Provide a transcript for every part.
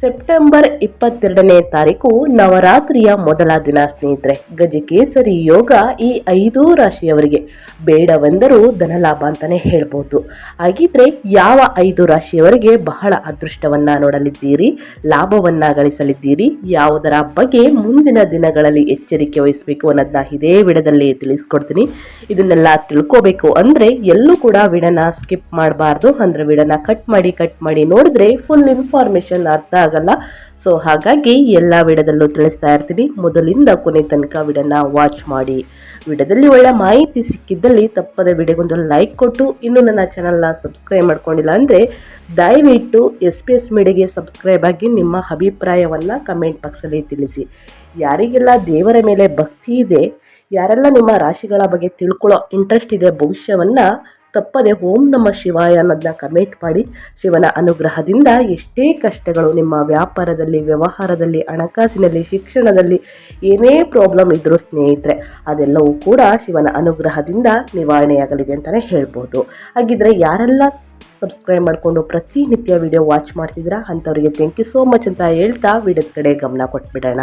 September ಇಪ್ಪತ್ತೆರಡನೇ ತಾರೀಕು ನವರಾತ್ರಿಯ ಮೊದಲ ದಿನ, ಸ್ನೇಹಿತರೆ. ಗಜಕೇಸರಿ ಯೋಗ ಈ ಐದು ರಾಶಿಯವರಿಗೆ. ಬೇಡವೆಂದರೂ ಧನಲಾಭ ಅಂತಾನೆ ಹೇಳ್ಬೋದು. ಹಾಗಿದ್ರೆ ಯಾವ ಐದು ರಾಶಿಯವರಿಗೆ ಬಹಳ ಅದೃಷ್ಟವನ್ನ ನೋಡಲಿದ್ದೀರಿ, ಲಾಭವನ್ನ ಗಳಿಸಲಿದ್ದೀರಿ, ಯಾವುದರ ಬಗ್ಗೆ ಮುಂದಿನ ದಿನಗಳಲ್ಲಿ ಎಚ್ಚರಿಕೆ ವಹಿಸಬೇಕು ಅನ್ನೋದನ್ನ ಇದೇ ವಿಡದಲ್ಲಿ ತಿಳಿಸ್ಕೊಡ್ತೀನಿ. ಇದನ್ನೆಲ್ಲ ತಿಳ್ಕೋಬೇಕು ಅಂದ್ರೆ ಎಲ್ಲೂ ಕೂಡ ವಿಡನ ಸ್ಕಿಪ್ ಮಾಡಬಾರ್ದು. ಅಂದ್ರೆ ವಿಡನ ಕಟ್ ಮಾಡಿ ಕಟ್ ಮಾಡಿ ನೋಡಿದ್ರೆ ಫುಲ್ ಇನ್ಫಾರ್ಮೇಶನ್ ಅರ್ಥ ಆಗಲ್ಲ. ಸೊ ಹಾಗಾಗಿ ಎಲ್ಲ ವಿಡದಲ್ಲೂ ತಿಳಿಸ್ತಾ ಇರ್ತೀನಿ ಮೊದಲಿಂದ ಕೊನೆ ತನಕ ವಿಡನ್ನ ವಾಚ್ ಮಾಡಿ. ವಿಡದಲ್ಲಿ ಒಳ್ಳೆ ಮಾಹಿತಿ ಸಿಕ್ಕಿದ್ದಲ್ಲಿ ತಪ್ಪದೆ ವಿಡಿಯೋಗೊಂದು ಲೈಕ್ ಕೊಟ್ಟು, ಇನ್ನೂ ನನ್ನ ಚಾನಲ್ನ ಸಬ್ಸ್ಕ್ರೈಬ್ ಮಾಡ್ಕೊಂಡಿಲ್ಲ ಅಂದರೆ ದಯವಿಟ್ಟು ಎಸ್ ಪಿ ಎಸ್ ಮೀಡಿಯಾಗೆ ಸಬ್ಸ್ಕ್ರೈಬ್ ಆಗಿ ನಿಮ್ಮ ಅಭಿಪ್ರಾಯವನ್ನು ಕಮೆಂಟ್ ಬಾಕ್ಸಲ್ಲಿ ತಿಳಿಸಿ. ಯಾರಿಗೆಲ್ಲ ದೇವರ ಮೇಲೆ ಭಕ್ತಿ ಇದೆ, ಯಾರೆಲ್ಲ ನಿಮ್ಮ ರಾಶಿಗಳ ಬಗ್ಗೆ ತಿಳ್ಕೊಳ್ಳೋ ಇಂಟ್ರೆಸ್ಟ್ ಇದೆ, ಭವಿಷ್ಯವನ್ನು ತಪ್ಪದೆ ಓಂ ನಮ್ಮ ಶಿವಾಯ ಅನ್ನೋದನ್ನ ಕಮೆಂಟ್ ಮಾಡಿ ಶಿವನ ಅನುಗ್ರಹದಿಂದ ಎಷ್ಟೇ ಕಷ್ಟಗಳು ನಿಮ್ಮ ವ್ಯಾಪಾರದಲ್ಲಿ, ವ್ಯವಹಾರದಲ್ಲಿ, ಹಣಕಾಸಿನಲ್ಲಿ, ಶಿಕ್ಷಣದಲ್ಲಿ ಏನೇ ಪ್ರಾಬ್ಲಮ್ ಇದ್ದರೂ ಸ್ನೇಹಿತರೆ, ಅದೆಲ್ಲವೂ ಕೂಡ ಶಿವನ ಅನುಗ್ರಹದಿಂದ ನಿವಾರಣೆಯಾಗಲಿದೆ ಅಂತಲೇ ಹೇಳ್ಬೋದು. ಹಾಗಿದ್ರೆ ಯಾರೆಲ್ಲ ಸಬ್ಸ್ಕ್ರೈಬ್ ಮಾಡಿಕೊಂಡು ಪ್ರತಿನಿತ್ಯ ವಿಡಿಯೋ ವಾಚ್ ಮಾಡ್ತಿದ್ದೀರಾ ಅಂಥವ್ರಿಗೆ ಥ್ಯಾಂಕ್ ಯು ಸೋ ಮಚ್ ಅಂತ ಹೇಳ್ತಾ ವಿಡಿಯೋದ ಕಡೆ ಗಮನ ಕೊಟ್ಬಿಡೋಣ.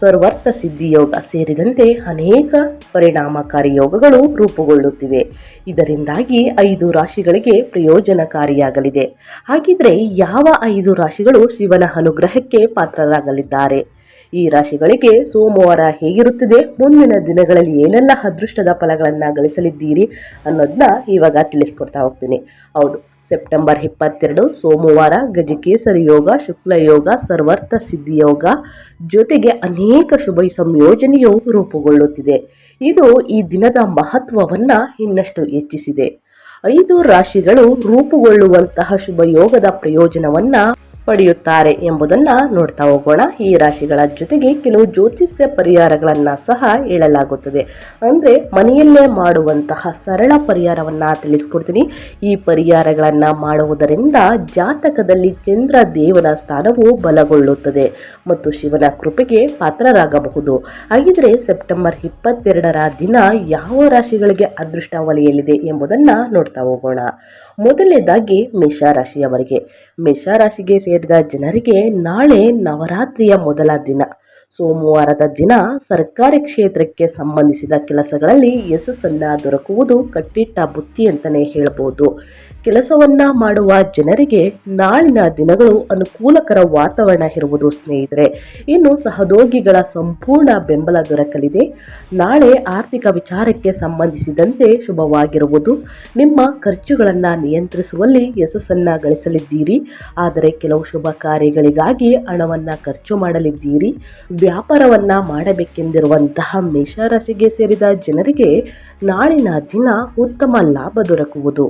ಸರ್ವರ್ಥ ಸಿದ್ಧಿ ಯೋಗ ಸೇರಿದಂತೆ ಅನೇಕ ಪರಿಣಾಮಕಾರಿ ಯೋಗಗಳು ರೂಪುಗೊಳ್ಳುತ್ತಿವೆ. ಇದರಿಂದಾಗಿ ಐದು ರಾಶಿಗಳಿಗೆ ಪ್ರಯೋಜನಕಾರಿಯಾಗಲಿದೆ. ಹಾಗಿದ್ರೆ ಯಾವ ಐದು ರಾಶಿಗಳು ಶಿವನ ಅನುಗ್ರಹಕ್ಕೆ ಪಾತ್ರರಾಗಲಿದ್ದಾರೆ? ಈ ರಾಶಿಗಳಿಗೆ ಸೋಮವಾರ ಹೇಗಿರುತ್ತದೆ? ಮುಂದಿನ ದಿನಗಳಲ್ಲಿ ಏನೆಲ್ಲ ಅದೃಷ್ಟದ ಫಲಗಳನ್ನು ಗಳಿಸಲಿದ್ದೀರಿ ಅನ್ನೋದನ್ನ ಇವಾಗ ತಿಳಿಸ್ಕೊಡ್ತಾ ಹೋಗ್ತೀನಿ. ಹೌದು ಸೆಪ್ಟೆಂಬರ್ ಇಪ್ಪತ್ತೆರಡು, ಸೋಮವಾರ ಗಜಕೇಸರಿ ಯೋಗ, ಶುಕ್ಲ ಯೋಗ, ಸರ್ವರ್ಥ ಸಿದ್ಧಿ ಯೋಗ ಜೊತೆಗೆ ಅನೇಕ ಶುಭ ಸಂಯೋಜನೆಯು ರೂಪುಗೊಳ್ಳುತ್ತಿದೆ. ಇದು ಈ ದಿನದ ಮಹತ್ವವನ್ನು ಇನ್ನಷ್ಟು ಹೆಚ್ಚಿಸಿದೆ. ಐದು ರಾಶಿಗಳು ರೂಪುಗೊಳ್ಳುವಂತಹ ಶುಭ ಯೋಗದ ಪ್ರಯೋಜನವನ್ನ ಪಡೆಯುತ್ತಾರೆ ಎಂಬುದನ್ನ ನೋಡ್ತಾ ಹೋಗೋಣ. ಈ ರಾಶಿಗಳ ಜೊತೆಗೆ ಕೆಲವು ಜ್ಯೋತಿಷ್ಯ ಪರಿಹಾರಗಳನ್ನ ಸಹ ಹೇಳಲಾಗುತ್ತದೆ. ಅಂದ್ರೆ ಮನೆಯಲ್ಲೇ ಮಾಡುವಂತಹ ಸರಳ ಪರಿಹಾರವನ್ನ ತಿಳಿಸ್ಕೊಡ್ತೀನಿ. ಈ ಪರಿಹಾರಗಳನ್ನ ಮಾಡುವುದರಿಂದ ಜಾತಕದಲ್ಲಿ ಚಂದ್ರ ದೇವನ ಸ್ಥಾನವು ಬಲಗೊಳ್ಳುತ್ತದೆ ಮತ್ತು ಶಿವನ ಕೃಪೆಗೆ ಪಾತ್ರರಾಗಬಹುದು. ಹಾಗಿದ್ರೆ ಸೆಪ್ಟೆಂಬರ್ ಇಪ್ಪತ್ತೆರಡರ ದಿನ ಯಾವ ರಾಶಿಗಳಿಗೆ ಅದೃಷ್ಟ ವಲಯಲಿದೆ ಎಂಬುದನ್ನ ನೋಡ್ತಾ ಹೋಗೋಣ. ಮೊದಲನೇದಾಗಿ ಮೇಷರಾಶಿಯವರಿಗೆ ಮೇಷರಾಶಿಗೆ ಸೇರಿದ ಜನರಿಗೆ ನಾಳೆ ನವರಾತ್ರಿಯ ಮೊದಲ ದಿನ. ಸೋಮವಾರದ ದಿನ ಸರ್ಕಾರಿ ಕ್ಷೇತ್ರಕ್ಕೆ ಸಂಬಂಧಿಸಿದ ಕೆಲಸಗಳಲ್ಲಿ ಯಶಸ್ಸನ್ನ ದೊರಕುವುದು ಕಟ್ಟಿಟ್ಟ ಬುತ್ತಿ ಅಂತಲೇ ಹೇಳ್ಬೋದು. ಕೆಲಸವನ್ನ ಮಾಡುವ ಜನರಿಗೆ ನಾಳಿನ ದಿನಗಳು ಅನುಕೂಲಕರ ವಾತಾವರಣ ಇರುವುದು ಸ್ನೇಹಿತರೆ. ಇನ್ನು ಸಹದೋಗಿಗಳ ಸಂಪೂರ್ಣ ಬೆಂಬಲ ದೊರಕಲಿದೆ. ನಾಳೆ ಆರ್ಥಿಕ ವಿಚಾರಕ್ಕೆ ಸಂಬಂಧಿಸಿದಂತೆ ಶುಭವಾಗಿರುವುದು. ನಿಮ್ಮ ಖರ್ಚುಗಳನ್ನು ನಿಯಂತ್ರಿಸುವಲ್ಲಿ ಯಶಸ್ಸನ್ನ ಗಳಿಸಲಿದ್ದೀರಿ. ಆದರೆ ಕೆಲವು ಶುಭ ಕಾರ್ಯಗಳಿಗಾಗಿ ಹಣವನ್ನು ಖರ್ಚು ಮಾಡಲಿದ್ದೀರಿ. ವ್ಯಾಪಾರವನ್ನ ಮಾಡಬೇಕೆಂದಿರುವಂತಹ ಮೇಷರಾಶಿಗೆ ಸೇರಿದ ಜನರಿಗೆ ನಾಳಿನ ದಿನ ಉತ್ತಮ ಲಾಭ ದೊರಕುವುದು.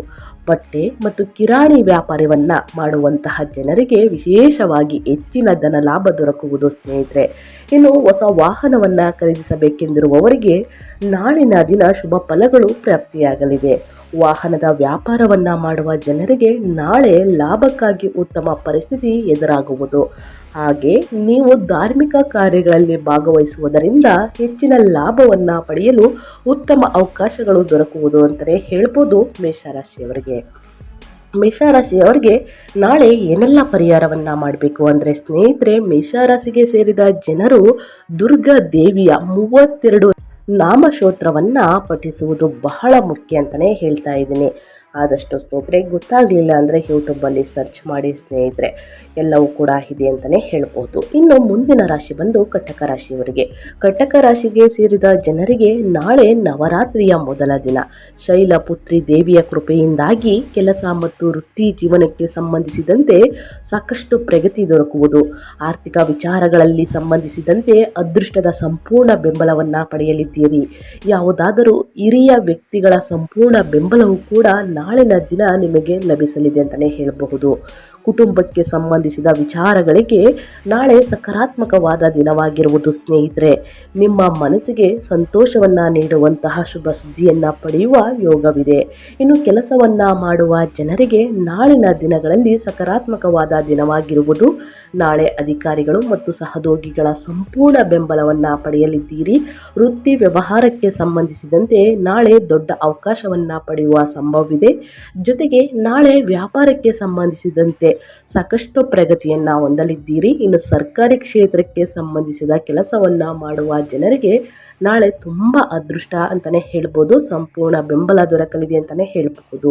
ಬಟ್ಟೆ ಮತ್ತು ಕಿರಾಣಿ ವ್ಯಾಪಾರವನ್ನ ಮಾಡುವಂತಹ ಜನರಿಗೆ ವಿಶೇಷವಾಗಿ ಹೆಚ್ಚಿನ ಧನ ಲಾಭ ದೊರಕುವುದು ಸ್ನೇಹಿತರೆ. ಇನ್ನು ಹೊಸ ವಾಹನವನ್ನ ಖರೀದಿಸಬೇಕೆಂದಿರುವವರಿಗೆ ನಾಳಿನ ದಿನ ಶುಭ ಫಲಗಳು ಪ್ರಾಪ್ತಿಯಾಗಲಿದೆ. ವಾಹನದ ವ್ಯಾಪಾರವನ್ನ ಮಾಡುವ ಜನರಿಗೆ ನಾಳೆ ಲಾಭಕ್ಕಾಗಿ ಉತ್ತಮ ಪರಿಸ್ಥಿತಿ ಎದುರಾಗುವುದು. ಹಾಗೆ ನೀವು ಧಾರ್ಮಿಕ ಕಾರ್ಯಗಳಲ್ಲಿ ಭಾಗವಹಿಸುವುದರಿಂದ ಹೆಚ್ಚಿನ ಲಾಭವನ್ನು ಪಡೆಯಲು ಉತ್ತಮ ಅವಕಾಶಗಳು ದೊರಕುವುದು ಅಂತಲೇ ಹೇಳ್ಬೋದು ಮೇಷರಾಶಿಯವರಿಗೆ. ಮೇಷರಾಶಿಯವರಿಗೆ ನಾಳೆ ಏನೆಲ್ಲ ಪರಿಹಾರವನ್ನು ಮಾಡಬೇಕು ಅಂದರೆ ಸ್ನೇಹಿತರೆ, ಮೇಷರಾಶಿಗೆ ಸೇರಿದ ಜನರು ದುರ್ಗಾ ದೇವಿಯ ಮೂವತ್ತೆರಡು ನಾಮಶೋತ್ರವನ್ನು ಪಠಿಸುವುದು ಬಹಳ ಮುಖ್ಯ ಅಂತಲೇ ಹೇಳ್ತಾ ಇದ್ದೀನಿ. ಆದಷ್ಟು ಸ್ನೇಹಿತರೆ, ಗೊತ್ತಾಗಲಿಲ್ಲ ಅಂದರೆ ಯೂಟ್ಯೂಬಲ್ಲಿ ಸರ್ಚ್ ಮಾಡಿ ಸ್ನೇಹಿತರೆ, ಎಲ್ಲವೂ ಕೂಡ ಇದೆ ಅಂತಲೇ ಹೇಳ್ಬೋದು. ಇನ್ನು ಮುಂದಿನ ರಾಶಿ ಬಂದು ಕಟಕ ರಾಶಿಯವರಿಗೆ. ಕಟಕ ರಾಶಿಗೆ ಸೇರಿದ ಜನರಿಗೆ ನಾಳೆ ನವರಾತ್ರಿಯ ಮೊದಲ ದಿನ. ಶೈಲಪುತ್ರಿ ದೇವಿಯ ಕೃಪೆಯಿಂದಾಗಿ ಕೆಲಸ ಮತ್ತು ವೃತ್ತಿ ಜೀವನಕ್ಕೆ ಸಂಬಂಧಿಸಿದಂತೆ ಸಾಕಷ್ಟು ಪ್ರಗತಿ ದೊರಕುವುದು. ಆರ್ಥಿಕ ವಿಚಾರಗಳಲ್ಲಿ ಸಂಬಂಧಿಸಿದಂತೆ ಅದೃಷ್ಟದ ಸಂಪೂರ್ಣ ಬೆಂಬಲವನ್ನು ಪಡೆಯಲಿದ್ದೀರಿ. ಯಾವುದಾದರೂ ಹಿರಿಯ ವ್ಯಕ್ತಿಗಳ ಸಂಪೂರ್ಣ ಬೆಂಬಲವು ಕೂಡ ನಾಳಿನ ದಿನ ನಿಮಗೆ ಲಭಿಸಲಿದೆ ಅಂತಲೇ ಹೇಳಬಹುದು. ಕುಟುಂಬಕ್ಕೆ ಸಂಬಂಧಿಸಿದ ವಿಚಾರಗಳಿಗೆ ನಾಳೆ ಸಕಾರಾತ್ಮಕವಾದ ದಿನವಾಗಿರುವುದು ಸ್ನೇಹಿತರೆ, ನಿಮ್ಮ ಮನಸ್ಸಿಗೆ ಸಂತೋಷವನ್ನು ನೀಡುವಂತಹ ಶುಭ ಸುದ್ದಿಯನ್ನು ಪಡೆಯುವ ಯೋಗವಿದೆ. ಇನ್ನು ಕೆಲಸವನ್ನು ಮಾಡುವ ಜನರಿಗೆ ನಾಳಿನ ದಿನಗಳಲ್ಲಿ ಸಕಾರಾತ್ಮಕವಾದ ದಿನವಾಗಿರುವುದು, ನಾಳೆ ಅಧಿಕಾರಿಗಳು ಮತ್ತು ಸಹೋದ್ಯೋಗಿಗಳ ಸಂಪೂರ್ಣ ಬೆಂಬಲವನ್ನು ಪಡೆಯಲಿದ್ದೀರಿ. ವೃತ್ತಿ ವ್ಯವಹಾರಕ್ಕೆ ಸಂಬಂಧಿಸಿದಂತೆ ನಾಳೆ ದೊಡ್ಡ ಅವಕಾಶವನ್ನು ಪಡೆಯುವ ಸಂಭವವಿದೆ. ಜೊತೆಗೆ ನಾಳೆ ವ್ಯಾಪಾರಕ್ಕೆ ಸಂಬಂಧಿಸಿದಂತೆ ಸಾಕಷ್ಟು ಪ್ರಗತಿಯನ್ನು ಹೊಂದಲಿದ್ದೀರಿ. ಇನ್ನು ಸರ್ಕಾರಿ ಕ್ಷೇತ್ರಕ್ಕೆ ಸಂಬಂಧಿಸಿದ ಕೆಲಸವನ್ನು ಮಾಡುವ ಜನರಿಗೆ ನಾಳೆ ತುಂಬ ಅದೃಷ್ಟ ಅಂತಲೇ ಹೇಳ್ಬೋದು. ಸಂಪೂರ್ಣ ಬೆಂಬಲ ದೊರಕಲಿದೆ ಅಂತಲೇ ಹೇಳಬಹುದು.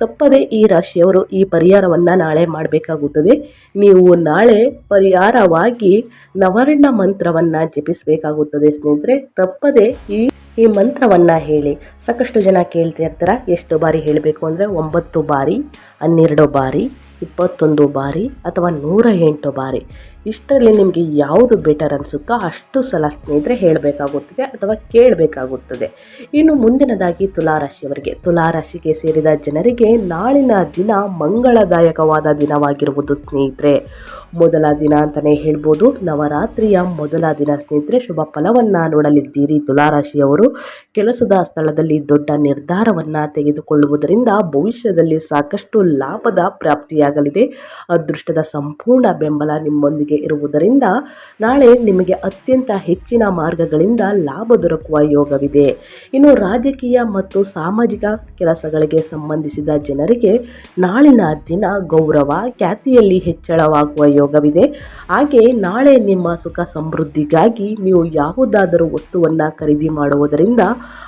ತಪ್ಪದೆ ಈ ರಾಶಿಯವರು ಈ ಪರಿಹಾರವನ್ನು ನಾಳೆ ಮಾಡಬೇಕಾಗುತ್ತದೆ. ನೀವು ನಾಳೆ ಪರಿಹಾರವಾಗಿ ನವರ್ಣ ಮಂತ್ರವನ್ನು ಜಪಿಸಬೇಕಾಗುತ್ತದೆ ಸ್ನೇಹಿತರೆ. ತಪ್ಪದೆ ಈ ಈ ಮಂತ್ರವನ್ನು ಹೇಳಿ ಸಾಕಷ್ಟು ಜನ ಕೇಳ್ತಾ ಇರ್ತಾರೆ. ಎಷ್ಟು ಬಾರಿ ಹೇಳಬೇಕು ಅಂದರೆ ಒಂಬತ್ತು ಬಾರಿ, ಹನ್ನೆರಡು ಬಾರಿ, ಇಪ್ಪತ್ತೊಂದು ಬಾರಿ ಅಥವಾ ನೂರ ಎಂಟು ಬಾರಿ. ಇಷ್ಟರಲ್ಲಿ ನಿಮಗೆ ಯಾವುದು ಬೆಟರ್ ಅನಿಸುತ್ತೋ ಅಷ್ಟು ಸಲ ಸ್ನೇಹಿತರೆ ಹೇಳಬೇಕಾಗುತ್ತದೆ ಅಥವಾ ಕೇಳಬೇಕಾಗುತ್ತದೆ. ಇನ್ನು ಮುಂದಿನದಾಗಿ ತುಲಾರಾಶಿಯವರಿಗೆ. ತುಲಾರಾಶಿಗೆ ಸೇರಿದ ಜನರಿಗೆ ನಾಳಿನ ದಿನ ಮಂಗಳದಾಯಕವಾದ ದಿನವಾಗಿರುವುದು ಸ್ನೇಹಿತರೆ. ಮೊದಲ ದಿನ ಅಂತಲೇ ಹೇಳ್ಬೋದು, ನವರಾತ್ರಿಯ ಮೊದಲ ದಿನ ಸ್ನೇಹಿತರೆ, ಶುಭ ಫಲವನ್ನು ನೋಡಲಿದ್ದೀರಿ ತುಲಾರಾಶಿಯವರು. ಕೆಲಸದ ಸ್ಥಳದಲ್ಲಿ ದೊಡ್ಡ ನಿರ್ಧಾರವನ್ನು ತೆಗೆದುಕೊಳ್ಳುವುದರಿಂದ ಭವಿಷ್ಯದಲ್ಲಿ ಸಾಕಷ್ಟು ಲಾಭದ ಪ್ರಾಪ್ತಿಯಾಗಲಿದೆ. ಅದೃಷ್ಟದ ಸಂಪೂರ್ಣ ಬೆಂಬಲ ನಿಮ್ಮೊಂದಿಗೆ ಇರುವುದರಿಂದ ನಾಳೆ ನಿಮಗೆ ಅತ್ಯಂತ ಹೆಚ್ಚಿನ ಮಾರ್ಗಗಳಿಂದ ಲಾಭ ದೊರಕುವ ಯೋಗವಿದೆ. ಇನ್ನು ರಾಜಕೀಯ ಮತ್ತು ಸಾಮಾಜಿಕ ಕೆಲಸಗಳಿಗೆ ಸಂಬಂಧಿಸಿದ ಜನರಿಗೆ ನಾಳಿನ ದಿನ ಗೌರವ, ಖ್ಯಾತಿಯಲ್ಲಿ ಹೆಚ್ಚಳವಾಗುವ ಯೋಗವಿದೆ. ಹಾಗೆ ನಾಳೆ ನಿಮ್ಮ ಸುಖ ಸಮೃದ್ಧಿಗಾಗಿ ನೀವು ಯಾವುದಾದರೂ ವಸ್ತುವನ್ನು ಖರೀದಿ ಮಾಡುವುದರಿಂದ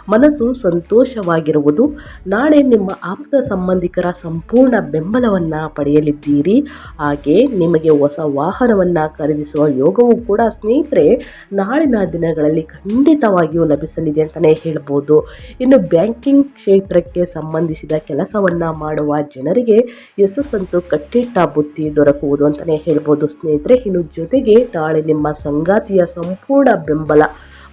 ಮನಸ್ಸು ಸಂತೋಷವಾಗಿರುವುದು. ನಾಳೆ ನಿಮ್ಮ ಆಪ್ತ ಸಂಬಂಧಿಕರ ಸಂಪೂರ್ಣ ಬೆಂಬಲವನ್ನು ಪಡೆಯಲಿದ್ದೀರಿ. ಹಾಗೆ ನಿಮಗೆ ಹೊಸ ವಾಹನವನ್ನು ಖರೀದಿಸುವ ಯೋಗವು ಕೂಡ ಸ್ನೇಹಿತರೆ ನಾಳಿನ ದಿನಗಳಲ್ಲಿ ಖಂಡಿತವಾಗಿಯೂ ಲಭಿಸಲಿದೆ ಅಂತಲೇ ಹೇಳ್ಬೋದು. ಇನ್ನು ಬ್ಯಾಂಕಿಂಗ್ ಕ್ಷೇತ್ರಕ್ಕೆ ಸಂಬಂಧಿಸಿದ ಕೆಲಸವನ್ನು ಮಾಡುವ ಜನರಿಗೆ ಯಶಸ್ಸಂತೂ ಕಟ್ಟಿಟ್ಟ ಬುತ್ತಿ ದೊರಕುವುದು ಅಂತಲೇ ಹೇಳ್ಬೋದು. ಸ್ನೇಹಿತರೆ, ಇನ್ನು ಜೊತೆಗೆ ನಾಳೆ ನಿಮ್ಮ ಸಂಗಾತಿಯ ಸಂಪೂರ್ಣ ಬೆಂಬಲ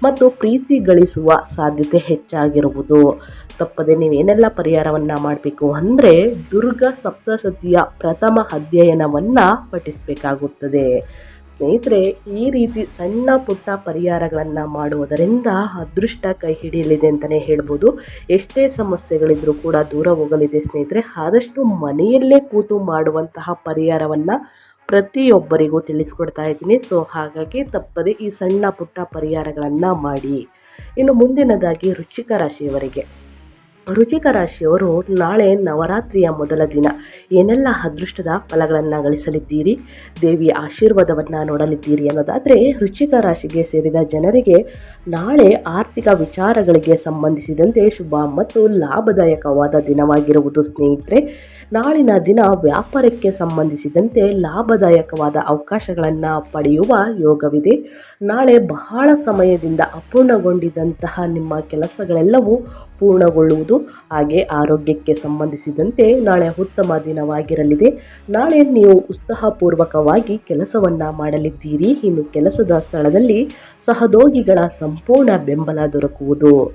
ಮತ್ತು ಪ್ರೀತಿ ಗಳಿಸುವ ಸಾಧ್ಯತೆ ಹೆಚ್ಚಾಗಿರುವುದು. ತಪ್ಪದೆ ನೀವೇನೆಲ್ಲ ಪರಿಹಾರವನ್ನು ಮಾಡಬೇಕು ಅಂದರೆ ದುರ್ಗ ಸಪ್ತಸತಿಯ ಪ್ರಥಮ ಅಧ್ಯಯನವನ್ನು ಪಠಿಸಬೇಕಾಗುತ್ತದೆ. ಸ್ನೇಹಿತರೆ, ಈ ರೀತಿ ಸಣ್ಣ ಪುಟ್ಟ ಪರಿಹಾರಗಳನ್ನು ಮಾಡುವುದರಿಂದ ಅದೃಷ್ಟ ಕೈ ಹಿಡಿಯಲಿದೆ ಅಂತಲೇ ಹೇಳ್ಬೋದು. ಎಷ್ಟೇ ಸಮಸ್ಯೆಗಳಿದ್ರೂ ಕೂಡ ದೂರ ಹೋಗಲಿದೆ ಸ್ನೇಹಿತರೆ. ಆದಷ್ಟು ಮನೆಯಲ್ಲೇ ಕೂತು ಮಾಡುವಂತಹ ಪರಿಹಾರವನ್ನು ಪ್ರತಿಯೊಬ್ಬರಿಗೂ ತಿಳಿಸ್ಕೊಡ್ತಾ ಇದ್ದೀನಿ. ಸೊ ಹಾಗಾಗಿ ತಪ್ಪದೆ ಈ ಸಣ್ಣ ಪುಟ್ಟ ಪರಿಹಾರಗಳನ್ನು ಮಾಡಿ. ಇನ್ನು ಮುಂದಿನದಾಗಿ ರುಚಿಕ ರಾಶಿಯವರಿಗೆ. ರುಚಿಕ ರಾಶಿಯವರು ನಾಳೆ ನವರಾತ್ರಿಯ ಮೊದಲ ದಿನ. ಏನೆಲ್ಲ ಅದೃಷ್ಟದ ಫಲಗಳನ್ನು ಗಳಿಸಲಿದ್ದೀರಿ? ದೇವಿಯ ಆಶೀರ್ವಾದವನ್ನು ನೋಡಲಿದ್ದೀರಿ ಅನ್ನೋದಾದರೆ ರುಚಿಕ ರಾಶಿಗೆ ಸೇರಿದ ಜನರಿಗೆ ನಾಳೆ ಆರ್ಥಿಕ ವಿಚಾರಗಳಿಗೆ ಸಂಬಂಧಿಸಿದಂತೆ ಶುಭ ಮತ್ತು ಲಾಭದಾಯಕವಾದ ದಿನವಾಗಿರುವುದು ಸ್ನೇಹಿತರೆ. ನಾಳಿನ ದಿನ ವ್ಯಾಪಾರಕ್ಕೆ ಸಂಬಂಧಿಸಿದಂತೆ ಲಾಭದಾಯಕವಾದ ಅವಕಾಶಗಳನ್ನು ಪಡೆಯುವ ಯೋಗವಿದೆ. ನಾಳೆ ಬಹಳ ಸಮಯದಿಂದ ಅಪೂರ್ಣಗೊಂಡಿದ್ದಂತಹ ನಿಮ್ಮ ಕೆಲಸಗಳೆಲ್ಲವೂ ಪೂರ್ಣಗೊಳ್ಳುವುದು ಹಾಗೆ ಆರೋಗ್ಯಕ್ಕೆ ಸಂಬಂಧಿಸಿದಂತೆ ನಾಳೆ ಉತ್ತಮ ದಿನವಾಗಿರಲಿದೆ. ನಾಳೆ ನೀವು ಉತ್ಸಾಹಪೂರ್ವಕವಾಗಿ ಕೆಲಸವನ್ನು ಮಾಡಲಿದ್ದೀರಿ. ಇನ್ನು ಕೆಲಸದ ಸ್ಥಳದಲ್ಲಿ ಸಹದೋಗಿಗಳ ಸಂಪೂರ್ಣ ಬೆಂಬಲ ದೊರಕುವುದು.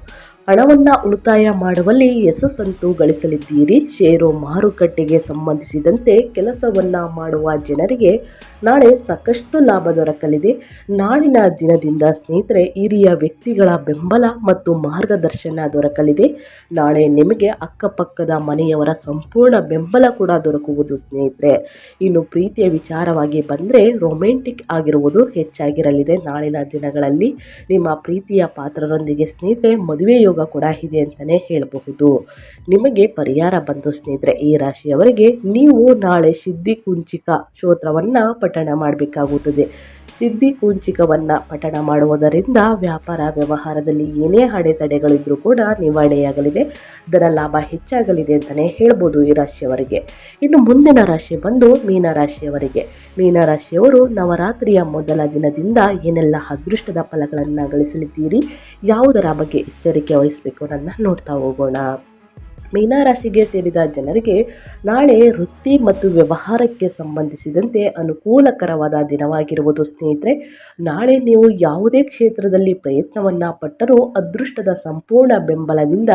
ಹಣವನ್ನು ಉಳಿತಾಯ ಮಾಡುವಲ್ಲಿ ಯಶಸ್ಸಂತೂ ಗಳಿಸಲಿದ್ದೀರಿ. ಷೇರು ಮಾರುಕಟ್ಟೆಗೆ ಸಂಬಂಧಿಸಿದಂತೆ ಕೆಲಸವನ್ನು ಮಾಡುವ ಜನರಿಗೆ ನಾಳೆ ಸಾಕಷ್ಟು ಲಾಭ ದೊರಕಲಿದೆ. ನಾಳಿನ ದಿನದಿಂದ ಸ್ನೇಹಿತರೆ, ಹಿರಿಯ ವ್ಯಕ್ತಿಗಳ ಬೆಂಬಲ ಮತ್ತು ಮಾರ್ಗದರ್ಶನ ದೊರಕಲಿದೆ. ನಾಳೆ ನಿಮಗೆ ಅಕ್ಕಪಕ್ಕದ ಮನೆಯವರ ಸಂಪೂರ್ಣ ಬೆಂಬಲ ಕೂಡ ದೊರಕುವುದು ಸ್ನೇಹಿತರೆ. ಇನ್ನು ಪ್ರೀತಿಯ ವಿಚಾರವಾಗಿ ಬಂದರೆ ರೊಮ್ಯಾಂಟಿಕ್ ಆಗಿರುವುದು ಹೆಚ್ಚಾಗಿರಲಿದೆ. ನಾಳಿನ ದಿನಗಳಲ್ಲಿ ನಿಮ್ಮ ಪ್ರೀತಿಯ ಪಾತ್ರರೊಂದಿಗೆ ಸ್ನೇಹಿತರೆ ಮದುವೆ ಯೋಗ ಕೂಡ ಇದೆ ಅಂತಲೇ ಹೇಳಬಹುದು. ನಿಮಗೆ ಪರಿಹಾರ ಬಂದು ಸ್ನೇಹಿತರೆ, ಈ ರಾಶಿಯವರಿಗೆ ನೀವು ನಾಳೆ ಸಿದ್ಧಿ ಕುಂಚಿಕ ಸ್ತೋತ್ರವನ್ನು ಪಠಣ ಮಾಡಬೇಕಾಗುತ್ತದೆ. ಸಿದ್ಧಿ ಕುಂಚಿಕವನ್ನ ಪಠಣ ಮಾಡುವುದರಿಂದ ವ್ಯಾಪಾರ ವ್ಯವಹಾರದಲ್ಲಿ ಏನೇ ಅಡೆತಡೆಗಳಿದ್ರೂ ಕೂಡ ನಿವಾರಣೆಯಾಗಲಿದೆ. ಧನ ಲಾಭ ಹೆಚ್ಚಾಗಲಿದೆ ಅಂತಲೇ ಹೇಳ್ಬೋದು ಈ ರಾಶಿಯವರಿಗೆ. ಇನ್ನು ಮುಂದಿನ ರಾಶಿ ಬಂದು ಮೀನರಾಶಿಯವರಿಗೆ ಮೀನರಾಶಿಯವರು ನವರಾತ್ರಿಯ ಮೊದಲ ದಿನದಿಂದ ಏನೆಲ್ಲ ಅದೃಷ್ಟದ ಫಲಗಳನ್ನು ಗಳಿಸಲಿದ್ದೀರಿ, ಯಾವುದರ ಬಗ್ಗೆ ಎಚ್ಚರಿಕೆ ವಹಿಸಬೇಕು ಅನ್ನೋದನ್ನ ನೋಡ್ತಾ ಹೋಗೋಣ. ಮೀನರಾಶಿಗೆ ಸೇರಿದ ಜನರಿಗೆ ನಾಳೆ ವೃತ್ತಿ ಮತ್ತು ವ್ಯವಹಾರಕ್ಕೆ ಸಂಬಂಧಿಸಿದಂತೆ ಅನುಕೂಲಕರವಾದ ದಿನವಾಗಿರುವುದು ಸ್ನೇಹಿತರೆ. ನಾಳೆ ನೀವು ಯಾವುದೇ ಕ್ಷೇತ್ರದಲ್ಲಿ ಪ್ರಯತ್ನವನ್ನು ಪಟ್ಟರೂ, ಅದೃಷ್ಟದ ಸಂಪೂರ್ಣ ಬೆಂಬಲದಿಂದ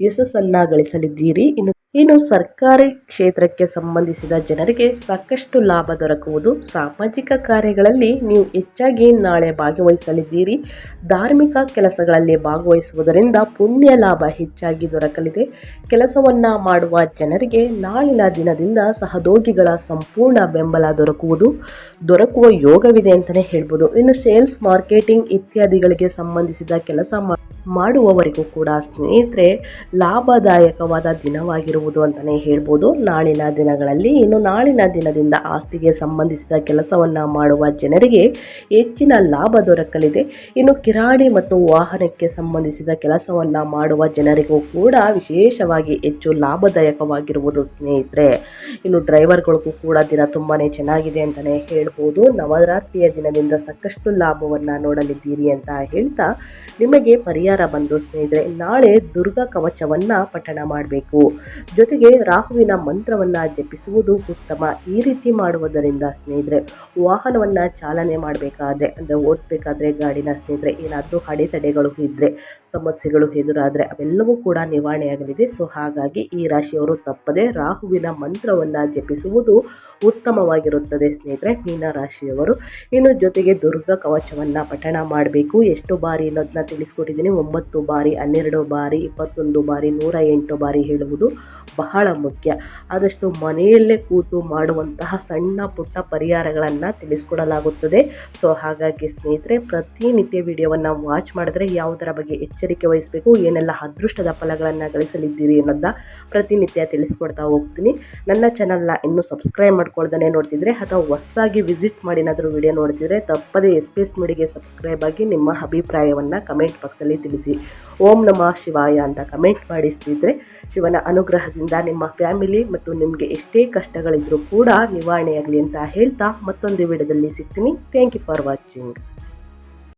ಯಶಸ್ಸನ್ನು ಗಳಿಸಲಿದ್ದೀರಿ. ಇನ್ನು ಇನ್ನು ಸರ್ಕಾರಿ ಕ್ಷೇತ್ರಕ್ಕೆ ಸಂಬಂಧಿಸಿದ ಜನರಿಗೆ ಸಾಕಷ್ಟು ಲಾಭ ದೊರಕುವುದು ಸಾಮಾಜಿಕ ಕಾರ್ಯಗಳಲ್ಲಿ ನೀವು ಹೆಚ್ಚಾಗಿ ನಾಳೆ ಭಾಗವಹಿಸಲಿದ್ದೀರಿ. ಧಾರ್ಮಿಕ ಕೆಲಸಗಳಲ್ಲಿ ಭಾಗವಹಿಸುವುದರಿಂದ ಪುಣ್ಯ ಲಾಭ ಹೆಚ್ಚಾಗಿ ದೊರಕಲಿದೆ. ಕೆಲಸವನ್ನು ಮಾಡುವ ಜನರಿಗೆ ನಾಳಿನ ದಿನದಿಂದ ಸಹದೋಗಿಗಳ ಸಂಪೂರ್ಣ ಬೆಂಬಲ ದೊರಕುವುದು, ದೊರಕುವ ಯೋಗವಿದೆ ಅಂತಲೇ ಹೇಳ್ಬೋದು. ಇನ್ನು ಸೇಲ್ಸ್, ಮಾರ್ಕೆಟಿಂಗ್ ಇತ್ಯಾದಿಗಳಿಗೆ ಸಂಬಂಧಿಸಿದ ಕೆಲಸ ಮಾಡುವವರಿಗೂ ಕೂಡ ಸ್ನೇಹಿತರೆ, ಲಾಭದಾಯಕವಾದ ದಿನವಾಗಿರುವುದು ಅಂತಲೇ ಹೇಳ್ಬೋದು. ನಾಳಿನ ದಿನಗಳಲ್ಲಿ ಇನ್ನು ನಾಳಿನ ದಿನದಿಂದ ಆಸ್ತಿಗೆ ಸಂಬಂಧಿಸಿದ ಕೆಲಸವನ್ನು ಮಾಡುವ ಜನರಿಗೆ ಹೆಚ್ಚಿನ ಲಾಭ ದೊರಕಲಿದೆ. ಇನ್ನು ಕಿರಾಣಿ ಮತ್ತು ವಾಹನಕ್ಕೆ ಸಂಬಂಧಿಸಿದ ಕೆಲಸವನ್ನು ಮಾಡುವ ಜನರಿಗೂ ಕೂಡ ವಿಶೇಷವಾಗಿ ಹೆಚ್ಚು ಲಾಭದಾಯಕವಾಗಿರುವುದು ಸ್ನೇಹಿತರೆ. ಇನ್ನು ಡ್ರೈವರ್ಗಳಿಗೂ ಕೂಡ ದಿನ ತುಂಬಾ ಚೆನ್ನಾಗಿದೆ ಅಂತಲೇ ಹೇಳ್ಬೋದು. ನವರಾತ್ರಿಯ ದಿನದಿಂದ ಸಾಕಷ್ಟು ಲಾಭವನ್ನು ನೋಡಲಿದ್ದೀರಿ ಅಂತ ಹೇಳ್ತಾ ನಿಮಗೆ ಪರಿಹಾರ ಬಂದು ಸ್ನೇಹಿತರೆ ನಾಳೆ ದುರ್ಗಾ ಕವಚವನ್ನು ಪಠಣ ಮಾಡಬೇಕು. ಜೊತೆಗೆ ರಾಹುವಿನ ಮಂತ್ರವನ್ನು ಜಪಿಸುವುದು ಉತ್ತಮ. ಈ ರೀತಿ ಮಾಡುವುದರಿಂದ ಸ್ನೇಹಿತರೆ, ವಾಹನವನ್ನು ಚಾಲನೆ ಮಾಡಬೇಕಾದ್ರೆ, ಅಂದರೆ ಓಡಿಸ್ಬೇಕಾದ್ರೆ ಗಾಡಿನ ಸ್ನೇಹಿತರೆ, ಏನಾದರೂ ಅಡೆತಡೆಗಳು ಇದ್ದರೆ ಸಮಸ್ಯೆಗಳು ಎದುರಾದರೆ ಅವೆಲ್ಲವೂ ಕೂಡ ನಿವಾರಣೆಯಾಗಲಿದೆ. ಸೊ ಹಾಗಾಗಿ ಈ ರಾಶಿಯವರು ತಪ್ಪದೆ ರಾಹುವಿನ ಮಂತ್ರವನ್ನು ಜಪಿಸುವುದು ಉತ್ತಮವಾಗಿರುತ್ತದೆ ಸ್ನೇಹಿತರೆ, ಮೀನ ರಾಶಿಯವರು. ಇನ್ನು ಜೊತೆಗೆ ದುರ್ಗ ಕವಚವನ್ನು ಪಠಣ ಮಾಡಬೇಕು. ಎಷ್ಟು ಬಾರಿ ಅನ್ನೋದನ್ನ ತಿಳಿಸ್ಕೊಟ್ಟಿದ್ದೀನಿ. ಒಂಬತ್ತು ಬಾರಿ, ಹನ್ನೆರಡು ಬಾರಿ, ಇಪ್ಪತ್ತೊಂದು ಬಾರಿ, ನೂರ ಎಂಟು ಬಾರಿ ಹೇಳುವುದು ಬಹಳ ಮುಖ್ಯ. ಆದಷ್ಟು ಮನೆಯಲ್ಲೇ ಕೂತು ಮಾಡುವಂತಹ ಸಣ್ಣ ಪುಟ್ಟ ಪರಿಹಾರಗಳನ್ನು ತಿಳಿಸ್ಕೊಡಲಾಗುತ್ತದೆ. ಸೊ, ಹಾಗಾಗಿ ಸ್ನೇಹಿತರೆ, ಪ್ರತಿನಿತ್ಯ ವಿಡಿಯೋವನ್ನು ವಾಚ್ ಮಾಡಿದ್ರೆ ಯಾವುದರ ಬಗ್ಗೆ ಎಚ್ಚರಿಕೆ ವಹಿಸಬೇಕು, ಏನೆಲ್ಲ ಅದೃಷ್ಟದ ಫಲಗಳನ್ನು ಗಳಿಸಲಿದ್ದೀರಿ ಅನ್ನೋದನ್ನ ಪ್ರತಿನಿತ್ಯ ತಿಳಿಸ್ಕೊಡ್ತಾ ಹೋಗ್ತೀನಿ. ನನ್ನ ಚಾನಲ್ನ ಇನ್ನೂ ಸಬ್ಸ್ಕ್ರೈಬ್ ಮಾಡ್ಕೊಳ್ದೇ ನೋಡ್ತಿದ್ರೆ, ಅಥವಾ ಹೊಸದಾಗಿ ವಿಸಿಟ್ ಮಾಡಿ ಏನಾದರೂ ವಿಡಿಯೋ ನೋಡ್ತಿದ್ರೆ, ತಪ್ಪದೇ ಎಸ್ ಪಿ ಎಸ್ ಮೀಡಿಗೆ ಸಬ್ಸ್ಕ್ರೈಬ್ ಆಗಿ ನಿಮ್ಮ ಅಭಿಪ್ರಾಯವನ್ನು ಕಮೆಂಟ್ ಬಾಕ್ಸಲ್ಲಿ ತಿಳಿಸಿ. ಓಂ ನಮಃ ಶಿವಾಯ ಅಂತ ಕಮೆಂಟ್ ಮಾಡಿಸ್ತಿದ್ರೆ ಶಿವನ ಅನುಗ್ರಹದಿಂದ ನಿಮ್ಮ ಫ್ಯಾಮಿಲಿ ಮತ್ತು ನಿಮಗೆ ಎಷ್ಟೇ ಕಷ್ಟಗಳಿದ್ರೂ ಕೂಡ ನಿವಾರಣೆಯಾಗಲಿ ಅಂತ ಹೇಳ್ತಾ ಮತ್ತೊಂದು ವಿಡಿಯೋದಲ್ಲಿ ಸಿಗ್ತೀನಿ. Thank you for watching